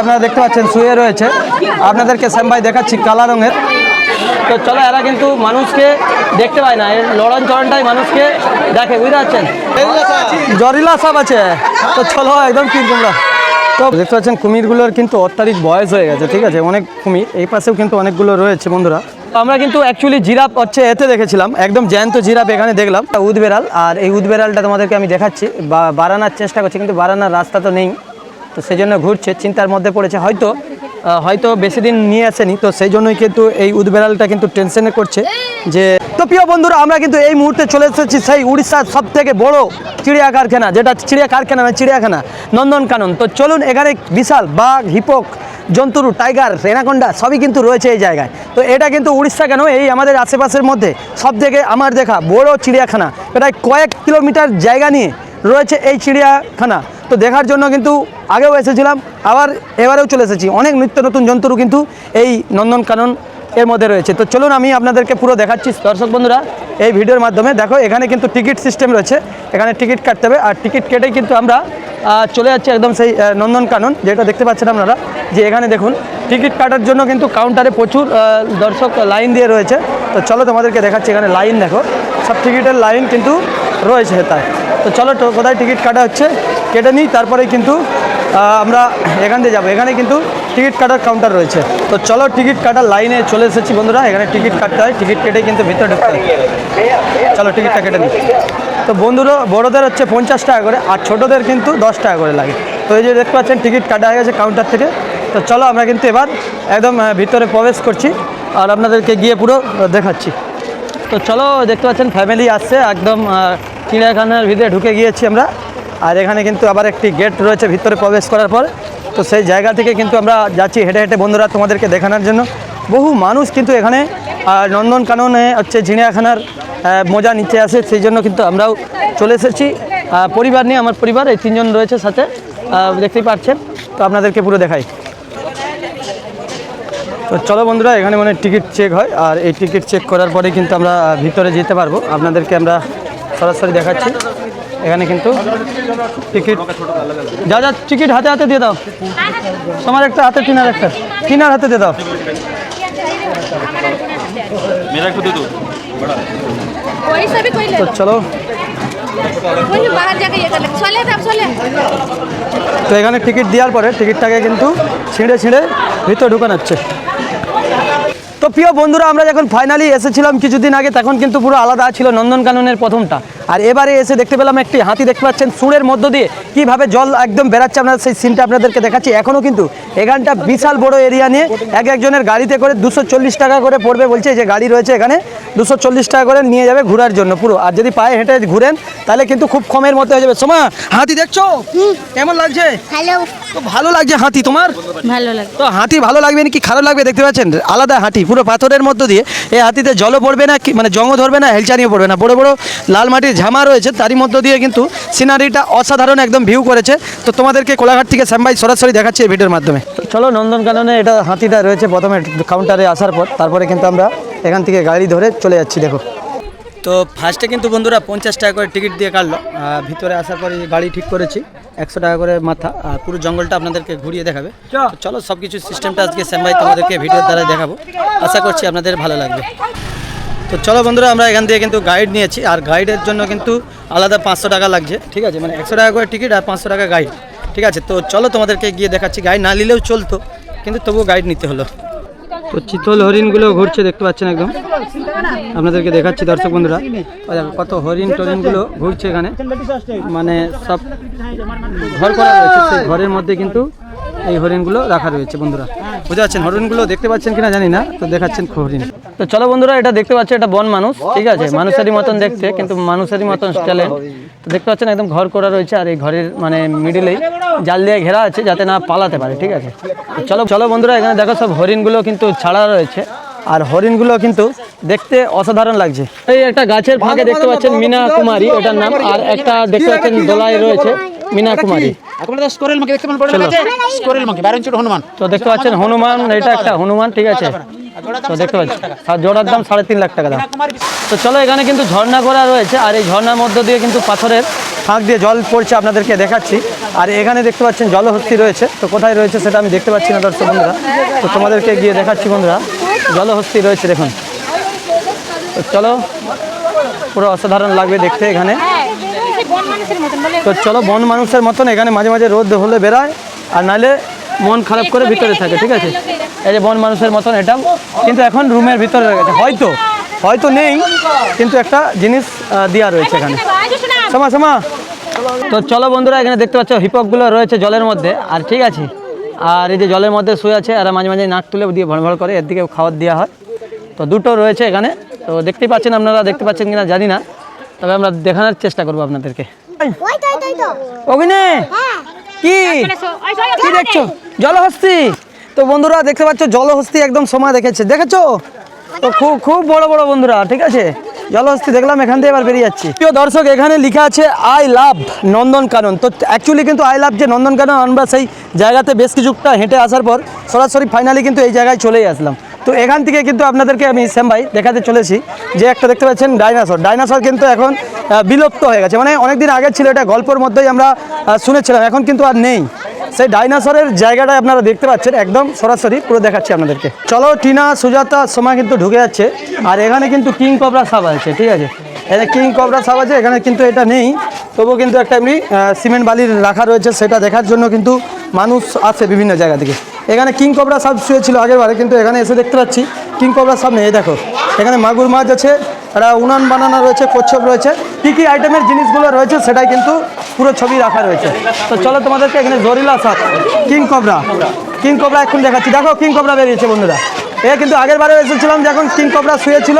আপনারা দেখতে পাচ্ছেন, শুয়ে রয়েছে। আপনাদেরকে শ্যাম ভাই দেখাচ্ছি কালা রঙের। তো চলো, এরা কিন্তু মানুষকে দেখতে পায় না। এর লড়ন চড়নটাই মানুষকে দেখে, বুঝতে পারছেন? জরিলা সব আছে। তো চলো, একদম কি তোমরা। তো দেখতে পাচ্ছেন, কুমিরগুলোর কিন্তু অত্যাধিক বয়স হয়ে গেছে, ঠিক আছে? অনেক কুমির, এই পাশেও কিন্তু অনেকগুলো রয়েছে, বন্ধুরা। আমরা কিন্তু অ্যাকচুয়ালি জিরাফ হচ্ছে, এতে দেখেছিলাম। একদম জ্যান্ত জিরাফ এখানে দেখলাম। উদ বেড়াল আর এই উদ বেড়ালটা তোমাদেরকে আমি দেখাচ্ছি। বাড়ানোর চেষ্টা করছি, কিন্তু বাড়ানোর রাস্তা তো নেই। তো সেই জন্য ঘুরছে, চিন্তার মধ্যে পড়েছে। হয়তো হয়তো বেশি দিন নিয়ে আসেনি, তো সেই জন্যই কিন্তু এই উদবেড়ালটা কিন্তু টেনশনে করছে যে, তো প্রিয় বন্ধুরা, আমরা কিন্তু এই মুহূর্তে চলে এসেছি সেই উড়িষ্যার সব থেকে বড় চিড়িয়া কারখানা যেটা চিড়িয়া কারখানা না চিড়িয়াখানা, নন্দনকানন। তো চলুন, এখানে বিশাল বাঘ, হিপক, জন্তুরু, টাইগার, রেনাকন্ডা, সবই কিন্তু রয়েছে এই জায়গায়। তো এটা কিন্তু উড়িষ্যা কেন? এই আমাদের আশেপাশের মধ্যে সব থেকে আমার দেখা বড় চিড়িয়াখানা। প্রায় কয়েক কিলোমিটার জায়গা নিয়ে রয়েছে এই চিড়িয়াখানা। তো দেখার জন্য কিন্তু আগেও এসেছিলাম, আবার এবারেও চলে এসেছি। অনেক নিত্য নতুন জন্তুরও কিন্তু এই নন্দনকানন এর মধ্যে রয়েছে। তো চলুন আমি আপনাদেরকে পুরো দেখাচ্ছি। দর্শক বন্ধুরা, এই ভিডিওর মাধ্যমে দেখো, এখানে কিন্তু টিকিট সিস্টেম রয়েছে। এখানে টিকিট কাটতে হবে, আর টিকিট কেটেই কিন্তু আমরা চলে যাচ্ছি একদম সেই নন্দনকানন, যেটা দেখতে পাচ্ছেন আপনারা। যে এখানে দেখুন, টিকিট কাটার জন্য কিন্তু কাউন্টারে প্রচুর দর্শক লাইন দিয়ে রয়েছে। তো চলো তোমাদেরকে দেখাচ্ছি এখানে লাইন দেখো। সব টিকিটের লাইন কিন্তু রয়েছে তাই তো চলো কোথায় টিকিট কাটা হচ্ছে? কেটে নিই তারপরে কিন্তু আমরা এখান দিয়ে যাব। এখানে কিন্তু টিকিট কাটার কাউন্টার রয়েছে। তো চলো টিকিট কাটার লাইনে চলে এসেছি বন্ধুরা। এখানে টিকিট কাটতে হয়। টিকিট কেটে কিন্তু ভিতরে ঢুকতে হয়। চলো টিকিটটা কেটে নিই। তো বন্ধুরা, বড়োদের হচ্ছে পঞ্চাশ টাকা করে, আর ছোটোদের কিন্তু দশ টাকা করে লাগে। তো এই যে দেখতে পাচ্ছেন, টিকিট কাটা হয়ে গেছে কাউন্টার থেকে। তো চলো আমরা কিন্তু এবার একদম ভিতরে প্রবেশ করছি। আর আপনাদেরকে গিয়ে পুরো দেখাচ্ছি। তো চলো, দেখতে পাচ্ছেন ফ্যামিলি আসছে। একদম চিড়িয়াখানার ভিতরে ঢুকে গিয়েছি আমরা। আর এখানে কিন্তু আবার একটি গেট রয়েছে ভিতরে প্রবেশ করার পর। তো সেই জায়গা থেকে কিন্তু আমরা যাচ্ছি হেঁটে হেঁটে বন্ধুরা তোমাদেরকে দেখানোর জন্য। বহু মানুষ কিন্তু এখানে নন্দনকাননে হচ্ছে চিড়িয়াখানার আহ, মজা নিতে আসে সেই জন্য কিন্তু আমরাও চলে এসেছি। পরিবার নিয়ে আমার পরিবার এই তিনজন রয়েছে সাথে দেখতেই পাচ্ছেন। তো আপনাদেরকে পুরো দেখাই। তো চলো বন্ধুরা এখানে মানে টিকিট চেক হয় আর এই টিকিট চেক করার পরে কিন্তু আমরা ভিতরে যেতে পারব। আপনাদেরকে আমরা সরাসরি দেখাচ্ছি। এখানে কিন্তু টিকিট। যা যা টিকিট হাতে হাতে দিয়ে দাও। তোমার একটা হাতে কিনার একটা। কিনার হাতে দিয়ে দাও। তো চলো। তো এখানে টিকিট দেওয়ার পরে টিকিটটাকে কিন্তু ছিঁড়ে ছিঁড়ে ভিতরে ঢুকানো হচ্ছে তো প্রিয় বন্ধুরা আমরা যখন ফাইনালি এসেছিলাম কিছুদিন আগে তখন কিন্তু পুরো আলাদা ছিল নন্দনকাননের প্রথমটা। আর এবারে এসে দেখতে পেলাম একটি হাতি দেখতে পাচ্ছেন সুরের মধ্য দিয়ে কীভাবে জল একদম বেরাচ্ছে আপনার সেই সিনটা আপনাদেরকে দেখাচ্ছি। এখনও কিন্তু এখানটা বিশাল বড় এরিয়া নিয়ে এক একজনের গাড়িতে করে দুশো টাকা করে পড়বে বলছে যে গাড়ি রয়েছে এখানে দুশো চল্লিশ টাকা করে নিয়ে যাবে ঘোরার জন্য পুরো। আর যদি পায়ে হেঁটে ঘুরেন তাহলে কিন্তু খুব কমের মধ্যে হয়ে যাবে। সোমা হাতি দেখছ? কেমন লাগছে? তো ভালো লাগছে হাতি তোমার? ভালো লাগে তো হাতি ভালো লাগবে নাকি খারাপ লাগবে দেখতে পাচ্ছেন? আলাদা হাতি। পুরো পাথরের মধ্য দিয়ে এই হাতিতে জলও পড়বে না মানে জঙ্গ ধরবে না হেলচানিও পড়বে না। বড় বড় লাল মাটির ঝামা রয়েছে, তারই মধ্য দিয়ে কিন্তু সিনারিটা অসাধারণ একদম ভিউ করেছে। তো তোমাদেরকে কোলাঘাট থেকে শ্যামবাই সরাসরি দেখাচ্ছি এই ভিডিওর মাধ্যমে। চলো নন্দনকাননে এটা হাতিটা রয়েছে, প্রথমে কাউন্টারে আসার পর, তারপরে কিন্তু আমরা এখান থেকে গাড়ি ধরে চলে যাচ্ছি, দেখো। তো ফার্স্টে কিন্তু বন্ধুরা পঞ্চাশ টাকা করে টিকিট দিয়ে কাটলো ভিতরে আসার পরে গাড়ি ঠিক করেছি। একশো টাকা করে মাথা আর পুরো জঙ্গলটা আপনাদেরকে ঘুরিয়ে দেখাবে। চলো সব কিছু সিস্টেমটা আজকে শ্যাম ভাই তোমাদেরকে ভিডিওর দ্বারা দেখাবো। আশা করছি আপনাদের ভালো লাগবে। তো চলো বন্ধুরা আমরা এখান থেকে কিন্তু গাইড নিয়েছি আর গাইডের জন্য কিন্তু আলাদা পাঁচশো টাকা লাগছে ঠিক আছে? মানে একশো টাকা করে টিকিট আর পাঁচশো টাকা গাইড ঠিক আছে? তো চলো তোমাদেরকে গিয়ে দেখাচ্ছি। গাইড না নিলেও চলতো কিন্তু তবুও গাইড নিতে হলো। তো চিতল হরিণগুলো ঘুরছে, দেখতে পাচ্ছেন একদম। আপনাদেরকে দেখাচ্ছি দর্শক বন্ধুরা। কত হরিণ টরিণগুলো ঘুরছে এখানে। মানে সব ঘর করা ঘরের মধ্যে কিন্তু এই হরিণগুলো রাখা রয়েছে, বন্ধুরা। বুঝতে পারছেন? হরিণগুলো দেখতে পাচ্ছেন কিনা জানি না, তো দেখাচ্ছেন হরিণ। তো চলো বন্ধুরা, এটা দেখতে পাচ্ছি, এটা বন মানুষ, ঠিক আছে? মানুষেরই মতন দেখতে, কিন্তু মানুষেরই মতন ট্যালেন্ট তো দেখতে পাচ্ছেন, একদম ঘর করা রয়েছে, আর এই ঘরের মানে মিডিলেই জাল দিয়ে ঘেরা আছে, যাতে না পালাতে পারে, ঠিক আছে? চলো চলো বন্ধুরা, এখানে দেখো সব হরিণগুলো কিন্তু ছাড়া রয়েছে, আর হরিণগুলো কিন্তু দেখতে অসাধারণ লাগছে। এই একটা গাছের ফাঁকে দেখতে পাচ্ছেন মিনা কুমারী এটার নাম, আর একটা দেখতে পাচ্ছেন দোলায় রয়েছে। মিনা কুমারী আপনারা স্কোরেল মাকে দেখতে বড় আছে? স্কোরেল মাকে বারো ইঞ্চি হনুমান। তো দেখতে পাচ্ছেন হনুমান এটা একটা হনুমান ঠিক আছে। তো দেখতে পাচ্ছি আর জোড়ার দাম সাড়ে তিন লাখ টাকা দাম। তো চলো এখানে কিন্তু ঝর্ণা করা রয়েছে আর এই ঝর্ণার মধ্য দিয়ে কিন্তু পাথরের ফাঁক দিয়ে জল পড়ছে আপনাদেরকে দেখাচ্ছি। আর এখানে দেখতে পাচ্ছেন জলহস্তি রয়েছে। তো কোথায় রয়েছে সেটা আমি দেখতে পাচ্ছি না দর্শক বন্ধুরা। তো তোমাদেরকে গিয়ে দেখাচ্ছি বন্ধুরা। জলহস্তি রয়েছে দেখুন। তো চলো পুরো অসাধারণ লাগবে দেখতে এখানে বন মানুষের মতন বলে তো চলো বন মানুষের মতন এখানে মাঝে মাঝে রোদ হলে বেরায় আর নাহলে মন খারাপ করে ভিতরে থাকে ঠিক আছে? এই যে বন মানুষের মতন এটাও কিন্তু এখন রুমের ভিতরে রয়েছে হয়তো হয়তো নেই কিন্তু একটা জিনিস দেওয়া রয়েছে এখানে। সমা সমা। তো চলো বন্ধুরা এখানে দেখতে পাচ্ছ হিপকগুলো রয়েছে জলের মধ্যে। আর ঠিক আছে আর এই যে জলের মধ্যে শুয়ে আছে আর মাঝে মাঝে নাক তুলে দিয়ে ভড়ভড় করে এর দিকে খাবার দেওয়া হয়। তো দুটো রয়েছে এখানে। তো দেখতেই পাচ্ছেন আপনারা দেখতে পাচ্ছেন কিনা জানি না। তবে আমরা দেখানোর চেষ্টা করব আপনাদেরকে। ওই তো ওই তো ওই তো। অগ্নে হ্যাঁ। কি? কি দেখছ? জলহস্তি। তো বন্ধুরা দেখতে পাচ্ছ জলহস্তি একদম সময় দেখেছে। দেখেছ? তো খুব খুব বড় বড় বন্ধুরা ঠিক আছে? জলহস্তি দেখলাম এখান থেকে এবার বেরিয়ে যাচ্ছি। প্রিয় দর্শক এখানে লেখা আছে আই লাভ নন্দনকানন তো অ্যাকচুয়ালি কিন্তু আই লাভ যে নন্দনকানন আমরা সেই জায়গাতে বেশ কিছুটা হেঁটে আসার পর সরাসরি ফাইনালি কিন্তু এই জায়গায় চলেই আসলাম। তো এখান থেকে কিন্তু আপনাদেরকে আমি, শ্যাম ভাই, দেখাতে চলেছি যে একটা দেখতে পাচ্ছেন ডাইনাসর। ডাইনাসর কিন্তু এখন বিলুপ্ত হয়ে গেছে। মানে অনেকদিন আগে ছিল এটা, গল্পের মধ্যেই আমরা শুনেছিলাম, এখন কিন্তু আর নেই। সেই ডাইনাসরের জায়গাটায় আপনারা দেখতে পাচ্ছেন, একদম সরাসরি পুরো দেখাচ্ছি আপনাদেরকে। চলো, টিনা, সুজাতা সময় কিন্তু ঢুকে যাচ্ছে। আর এখানে কিন্তু কিং কবরা সাপ আছে, ঠিক আছে? এখানে কিং কবরা সাপ আছে, এখানে কিন্তু এটা নেই। তবুও কিন্তু একটা এমনি সিমেন্ট বালির রাখা রয়েছে, সেটা দেখার জন্য কিন্তু মানুষ আসে বিভিন্ন জায়গা থেকে। এখানে কিং কবরা সাপ শুয়েছিল আগের বারে, কিন্তু এখানে এসে দেখতে পাচ্ছি কিং কবরা সাপ নেই। দেখো, এখানে মাগুর মাছ আছে একটা উনান বানানো রয়েছে কচ্ছপ রয়েছে। কী কী আইটেমের জিনিসগুলো রয়েছে সেটাই কিন্তু পুরো ছবি রাখা রয়েছে। তো চলো তোমাদেরকে এখানে জরিলা সাপ, কিং কবরা কিং কবরা এখন দেখাচ্ছি। দেখো, কিং কবরা বেরিয়েছে বন্ধুরা। এ কিন্তু আগের বারেও এসেছিলাম যখন কিং কবরা শুয়ে ছিল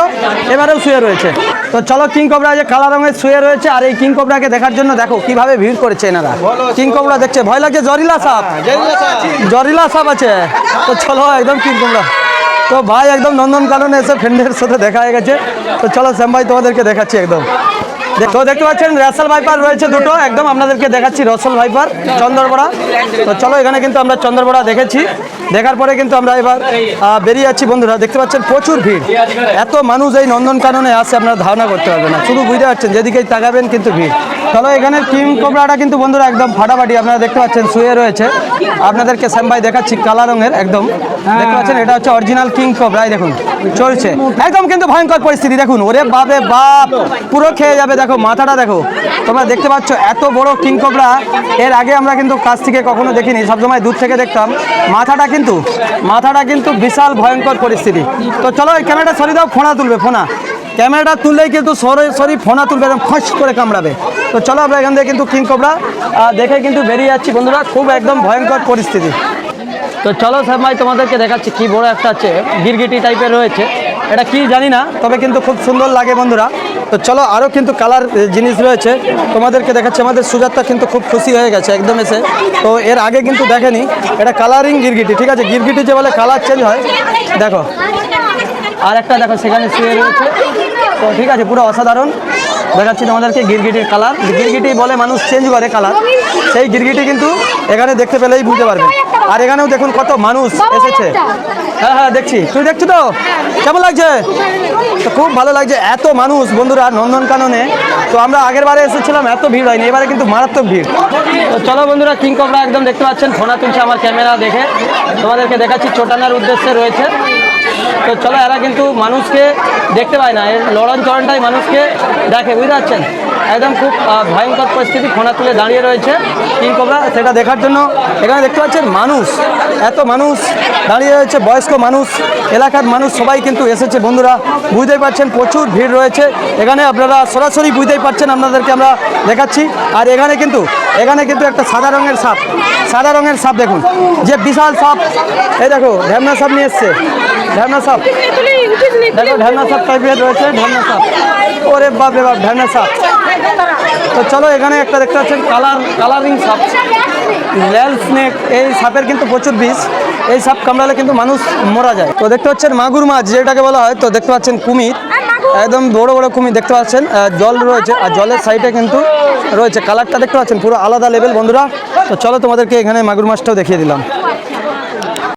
এবারেও শুয়ে রয়েছে। তো চলো কিং কবরা যে কালা রঙের শুয়ে রয়েছে আর এই কিং কবরাকে দেখার জন্য দেখো কীভাবে ভিড় করেছে এনারা। কিং কবরা দেখছে ভয় লাগছে জরিলা সাপ। জরিলা সাপ। আছে। তো চলো একদম কিং কবরা তো ভাই একদম নন্দন নন্দনকাননে এসে ফ্রেন্ডের সাথে দেখা হয়ে গেছে। তো চলো শ্যাম ভাই তোমাদেরকে দেখাচ্ছি একদম। দেখো, দেখতে পাচ্ছেন রাসেল ভাইপার রয়েছে দুটো। একদম আপনাদেরকে দেখাচ্ছি রসল ভাইপার চন্দ্রবড়া। তো চলো, এখানে কিন্তু আমরা চন্দ্রবড়া দেখেছি। দেখার পরে কিন্তু আমরা এবার বেরিয়ে যাচ্ছি। বন্ধুরা, দেখতে পাচ্ছেন, প্রচুর ভিড়। এত মানুষ এই নন্দনকাননে আসে, আপনারা ধারণা করতে পারবেন না। শুধু বুঝতে পারছেন, যেদিকেই তাকাবেন কিন্তু ভিড়। চলো, এখানে কিং কোবরাটা কিন্তু বন্ধুরা একদম ফাটাফাটি, আপনারা দেখতে পাচ্ছেন, শুয়ে রয়েছে। আপনাদেরকে শ্যাম ভাই দেখাচ্ছি, কালা রঙের একদম। দেখতে পাচ্ছেন, এটা হচ্ছে অরিজিনাল কিং কোবরাই দেখুন, চলছে। একদম কিন্তু ভয়ঙ্কর পরিস্থিতি, দেখুন, ওরে বাপে বাপ, পুরো খেয়ে যাবে, দেখো, মাথাটা দেখো। তোমরা দেখতে পাচ্ছ, এত বড় কিং কোবরা এর আগে আমরা কিন্তু কাছ থেকে কখনো দেখিনি, সবসময় দূর থেকে দেখতাম। মাথাটা কিন্তু মাথাটা কিন্তু বিশাল ভয়ঙ্কর পরিস্থিতি। তো চলো, এই ক্যামেরাটা সরিয়ে দাও ফোনা তুলবে ফোনা ক্যামেরাটা তুললেই কিন্তু সরাসরি ফোনা তুলবে একদম ফস করে কামড়াবে। তো চলো আমরা এখান থেকে কিন্তু কিং কোবরা দেখে কিন্তু বেরিয়ে যাচ্ছি বন্ধুরা, খুব একদম ভয়ঙ্কর পরিস্থিতি। তো চলো স্যার ভাই, তোমাদেরকে দেখাচ্ছি কি বড় একটা আছে, গিরগিটি টাইপের রয়েছে। এটা কি জানি না, তবে কিন্তু খুব সুন্দর লাগে বন্ধুরা। তো চলো আরও কিন্তু কালার জিনিস রয়েছে। তোমাদেরকে দেখাচ্ছি, আমাদের সুজাতটা কিন্তু খুব খুশি হয়ে গেছে, একদম এসে। তো এর আগে কিন্তু দেখেনি, এটা কালারিং গিরগিটি, ঠিক আছে? গিরগিটি যে বলে কালার চেঞ্জ হয়, দেখো। আর একটা দেখো, সেখানে শুয়ে রয়েছে। তো ঠিক আছে পুরো অসাধারণ। দেখাচ্ছি তোমাদেরকে গিরগিটির কালার। গিরগিটি বলে মানুষ চেঞ্জ করে কালার। সেই গিরগিটি কিন্তু এখানে দেখতে পেলেই বুঝতে পারবে। আর এখানেও দেখুন কত মানুষ এসেছে। হ্যাঁ হ্যাঁ দেখছি। তুই দেখছি তো? কেমন লাগছে? তো খুব ভালো লাগছে এত মানুষ। বন্ধুরা নন্দনকাননে তো আমরা আগের বারে এসেছিলাম এত ভিড় হয়নি। এবারে কিন্তু মারাত্মক ভিড়। তো চলো বন্ধুরা কিং কবরা একদম দেখতে পাচ্ছেন। ফোনা তুলছে আমার ক্যামেরা দেখে। তোমাদেরকে দেখাচ্ছি চোটানোর উদ্দেশ্যে রয়েছে। তো চলো, এরা কিন্তু মানুষকে দেখতে পায় না। এর লড়ন চরণটাই মানুষকে দেখে, বুঝতে পারছেন? একদম খুব ভয়ঙ্কর পরিস্থিতি ফোনা তুলে দাঁড়িয়ে রয়েছে কিং কবরা। সেটা দেখার জন্য এখানে দেখতে পাচ্ছেন মানুষ, এত মানুষ দাঁড়িয়ে রয়েছে, বয়স্ক মানুষ, এলাকার মানুষ, সবাই কিন্তু এসেছে। বন্ধুরা, বুঝতেই পারছেন, প্রচুর ভিড় রয়েছে। এখানে আপনারা সরাসরি বুঝতেই পারছেন, আপনাদেরকে আমরা দেখাচ্ছি। আর এখানে কিন্তু এখানে কিন্তু একটা সাদা রঙের সাপ, সাদা রঙের সাপ দেখুন। যে বিশাল সাপ, এই দেখো, ঢ্যামনা সাপ নিয়ে এসছে। ঢ্যামনা সাপ দেখো ঢ্যামনা সাপ টাইপের রয়েছে ঢ্যামনা সাপ ওরে বাপ রে বাপ ঢ্যামনা সাপ তো চলো, এখানে একটা দেখতে পাচ্ছেন কালার কালারিং সাপ। ল্যাল স্নেক এই সাপের কিন্তু প্রচুর বিষ। এই সাপ কামড়ালে কিন্তু মানুষ মরা যায়। তো দেখতে পাচ্ছেন মাগুর মাছ, যেটাকে বলা হয়, তো দেখতে পাচ্ছেন কুমির। একদম বড় বড় কুমির দেখতে পাচ্ছেন জল রয়েছে, আর জলের সাইডে কিন্তু রয়েছে। কালারটা দেখতে পাচ্ছেন, পুরো আলাদা লেভেল বন্ধুরা। তো চলো তোমাদেরকে এখানে মাগুর মাছটাও দেখিয়ে দিলাম।